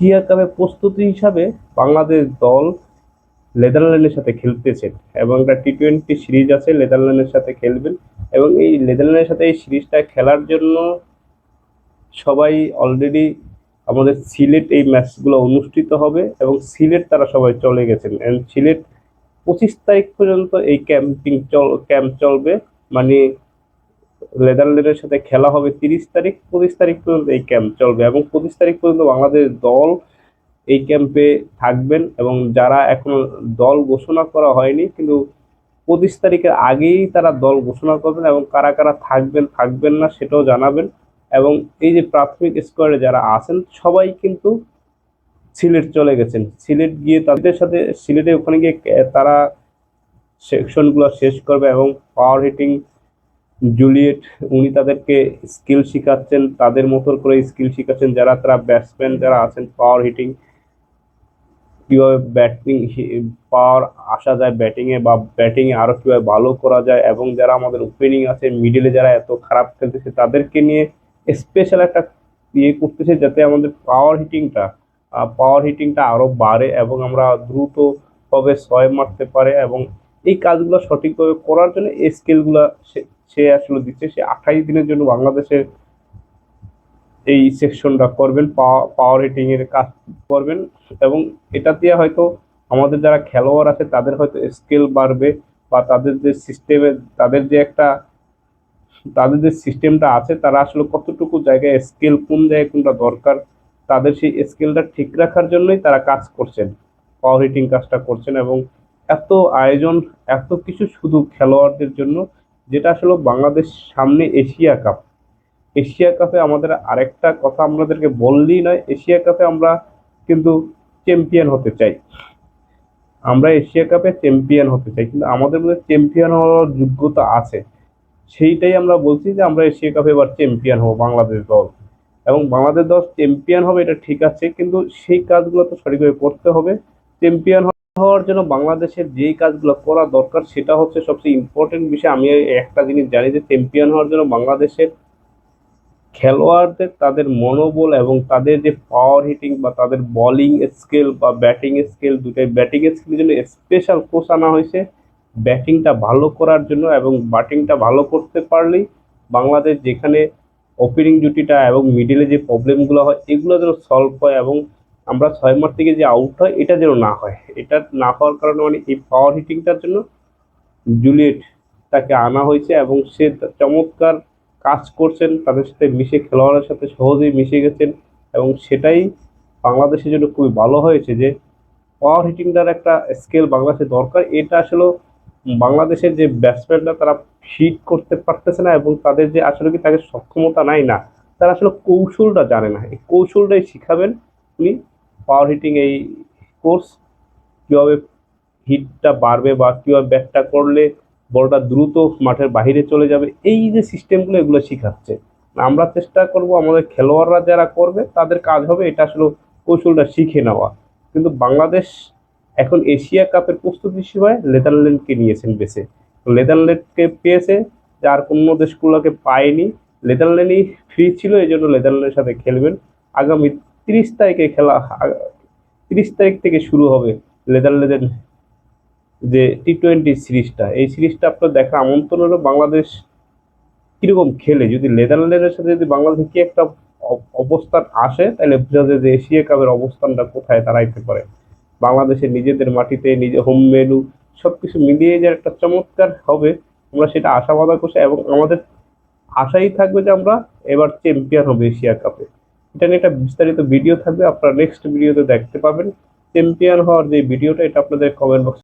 Asia কাপের প্রস্তুতি হিসাবে বাংলাদেশ দল নেদারল্যান্ডের সাথে খেলতেছেন এবং একটা টি টোয়েন্টি সিরিজ আছে, নেদারল্যান্ডের সাথে খেলবেন এবং এই নেদারল্যান্ডের সাথে এই সিরিজটা খেলার জন্য সবাই অলরেডি আমাদের সিলেট এই ম্যাচগুলো অনুষ্ঠিত হবে এবং সিলেট তারা সবাই চলে গেছেন। সিলেট পঁচিশ তারিখ পর্যন্ত এই ক্যাম্পিং চল, ক্যাম্প চলবে। মানে নেদারল্যান্ডের সাথে খেলা হবে তিরিশ তারিখ, পঁচিশ তারিখ পর্যন্ত এই ক্যাম্প চলবে এবং পঁচিশ তারিখ পর্যন্ত বাংলাদেশ দল এই ক্যাম্পে থাকবেন এবং যারা এখনও দল ঘোষণা করা হয়নি, কিন্তু পঁচিশ তারিখের আগেই তারা দল ঘোষণা করবেন এবং কারা কারা থাকবেন থাকবেন না সেটাও জানাবেন এবং এই যে প্রাথমিক স্কোয়াডে যারা আছেন সবাই কিন্তু সিলেট চলে গেছেন। সিলেট গিয়ে তাদের সাথে সিলেটে ওখানে গিয়ে তারা সেকশনগুলো শেষ করবে এবং পাওয়ার হিটিং জুলিয়েট, উনি তাদেরকে স্কিল শেখাচ্ছেন, তাদের মতো করে স্কিল শেখাচ্ছেন, যারা তারা ব্যাটসম্যান, যারা আছেন পাওয়ার হিটিং কীভাবে ব্যাটিং পাওয়ার আসা যায় ব্যাটিংয়ে বা ব্যাটিংয়ে আরও কীভাবে ভালো করা যায় এবং যারা আমাদের ওপেনিং আছে মিডিলে যারা এত খারাপ খেলতেছে, তাদেরকে নিয়ে স্পেশাল একটা ইয়ে করতেছে যাতে আমাদের পাওয়ার হিটিংটা পাওয়ার হিটিংটা আরও বাড়ে এবং আমরা দ্রুতভাবে ছয় মারতে পারে এবং এই কাজগুলো সঠিকভাবে করার জন্য এই স্কিলগুলো সে আসলে দিচ্ছে, সে আঠাইশ দিনের জন্য বাংলাদেশের এই সেকশনটা করবেন পাওয়ার হিটিং এর কাজ করবেন এবং এটা দিয়ে হয়তো আমাদের যারা খেলোয়াড় আছে, তাদের হয়তো স্কেল বাড়বে বা তাদের যে সিস্টেমে তাদের যে একটা, তাদের যে সিস্টেমটা আছে, তারা আসলে কতটুকু জায়গায় স্কেল কোন জায়গায় কোনটা দরকার, তাদের সেই স্কেলটা ঠিক রাখার জন্যই তারা কাজ করছেন পাওয়ার হিটিং কাজটা করছেন এবং এত আয়োজন, এত কিছু শুধু খেলোয়াড়দের জন্য যেটা আসলে বাংলাদেশ সামনে এশিয়া কাপ। এশিয়া কাপে আমাদের আরেকটা কথা আমাদেরকে বললেই নয়, এশিয়া কাপে আমরা কিন্তু চ্যাম্পিয়ন হতে চাই। আমরা এশিয়া কাপে চ্যাম্পিয়ন হতে চাই, কিন্তু আমাদের মধ্যে চ্যাম্পিয়ন হওয়ার যোগ্যতা আছে। সেইটাই আমরা বলছি যে আমরা এশিয়া কাপে এবার চ্যাম্পিয়ন হব বাংলাদেশ দল। এবং বাংলাদেশ দল চ্যাম্পিয়ন হবে এটা ঠিক আছে, কিন্তু সেই কাজগুলো তো সঠিকভাবে করতে হবে। চ্যাম্পিয়ন হওয়ার জন্য বাংলাদেশের যেই কাজগুলো করা দরকার, সেটা হচ্ছে সবচেয়ে ইম্পর্টেন্ট বিষয়। আমি একটা জিনিস জানি যে চ্যাম্পিয়ন হওয়ার জন্য বাংলাদেশের খেলোয়াড়দের তাদের মনোবল এবং তাদের যে পাওয়ার হিটিং বা তাদের বলিং স্কিল বা ব্যাটিং স্কিল দুটাই ব্যাটিং স্কিলের জন্য স্পেশাল কোচ আনা হয়েছে। ব্যাটিংটা ভালো করার জন্য এবং ব্যাটিংটা ভালো করতে পারলেই বাংলাদেশ যেখানে ওপেনিং জুটিটা এবং মিডিলে যে প্রবলেমগুলো হয়, এগুলো যেন সলভ হয় এবং আমরা ছয় মার থেকে যে আউট হয়, এটা যেন না হয়। এটা না হওয়ার কারণে মানে এই পাওয়ার হিটিংটার জন্য জুলিয়েট তাকে আনা হয়েছে এবং সে চমৎকার কাজ করছেন। তাদের সাথে মিশে খেলোয়াড়ের সাথে সহজেই মিশে গেছেন এবং সেটাই বাংলাদেশের জন্য খুবই ভালো হয়েছে যে পাওয়ার হিটিংটার একটা স্কেল বাংলাদেশে দরকার। এটা আসলে বাংলাদেশের যে ব্যাটসম্যানরা তারা হিট করতে পারতেছে না এবং তাদের যে আসলে কি তাদের সক্ষমতা নাই না, তারা আসলে কৌশলটা জানে না। এই কৌশলটাই শিখাবেন উনি। পাওয়ার হিটিং এই কোর্স কীভাবে হিটটা বাড়বে বা কীভাবে ব্যাটটা করলে বলটা দ্রুত মাঠের বাইরে চলে যাবে, এই যে সিস্টেমগুলো এগুলো শেখাচ্ছে। আমরা চেষ্টা করব আমাদের খেলোয়াড়রা যারা করবে, তাদের কাজ হবে এটা আসলে কৌশলটা শিখে নেওয়া। কিন্তু বাংলাদেশ এখন এশিয়া কাপের প্রস্তুতি সময় নেদারল্যান্ডকে নিয়েছেন বেছে। নেদারল্যান্ডকে পেয়েছে, যার অন্য দেশগুলোকে পায়নি। নেদারল্যান্ডই ফ্রি ছিল, এই জন্য নেদারল্যান্ডের সাথে খেলবেন। আগামী তিরিশ তারিখে খেলা তিরিশ তারিখ থেকে শুরু হবে নেদারল্যান্ডের যে টি টোয়েন্টি সিরিজটা। এই সিরিজটা আপনার দেখা আমন্ত্রণ হলো বাংলাদেশ কীরকম খেলে। যদি নেদারল্যান্ডের সাথে যদি বাংলাদেশে কি একটা অবস্থান আসে, তাহলে বোঝা যায় যে এশিয়া কাপের অবস্থানটা কোথায় দাঁড়াইতে পারে। বাংলাদেশের নিজেদের মাটিতে নিজে হোম মেনু সব কিছু মিলিয়ে যে একটা চমৎকার হবে, আমরা সেটা আশাবাদা করছি এবং আমাদের আশাই থাকবে যে আমরা এবার চ্যাম্পিয়ন হবে এশিয়া কাপে। এটা নিয়ে একটা বিস্তারিত ভিডিও থাকবে, আপনারা নেক্সট ভিডিওতে দেখতে পাবেন। চ্যাম্পিয়ন হওয়ার যে ভিডিওটা এটা আপনাদের কমেন্ট বক্স